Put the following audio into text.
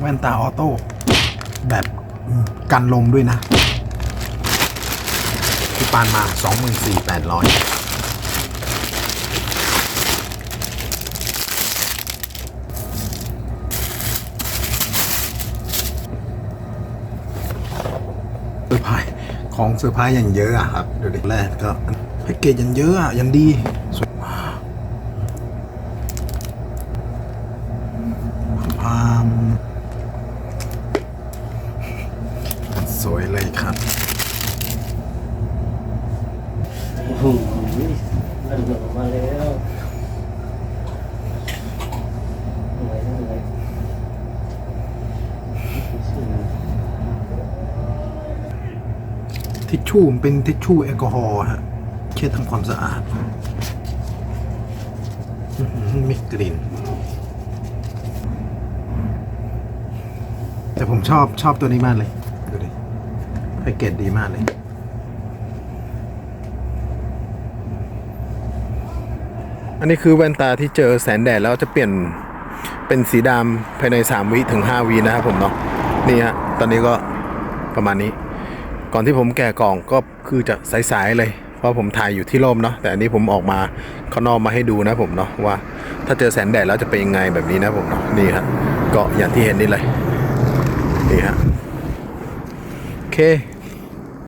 แว่นตาออโต้แบบกันลมด้วยนะที่ปานมา 24,800เซอร์ไพรส์ของเซอร์ไพรส์อย่างเยอะอะครับเดี๋ยวดิแรกก็แพ็กเกจอย่างเยอะอะอย่างดีสวยมากพาม สวยเลยครับโอ้โหนั่นออกมาแล้วเหนื่อยเหนื่อยทิชชู่มเป็นทิชชู่แอลกอฮอล์ฮะเช็ดทำความสะอาดมีกลิ่น แต่ผมชอบชอบตัวนี้มากเลย พ็กเกจดีมากเลยอันนี้คือแว่นตาที่เจอแสงแดดแล้วจะเปลี่ยนเป็นสีดำภายใน 3 วิถึง 5 วินะครับผมเนาะนี่ฮะตอนนี้ก็ประมาณนี้ ก่อนที่ผมแกะกล่องก็คือจะใสๆเลย เพราะผมถ่ายอยู่ที่ร่มเนาะแต่อันนี้ผมออกมาข้างนอกมาให้ดูนะผมเนาะว่า ถ้าเจอแสงแดดแล้วจะเป็นยังไงแบบนี้นะผมเนาะนี่ฮะก็อย่างที่เห็นนี่เลยนี่ฮะโอเค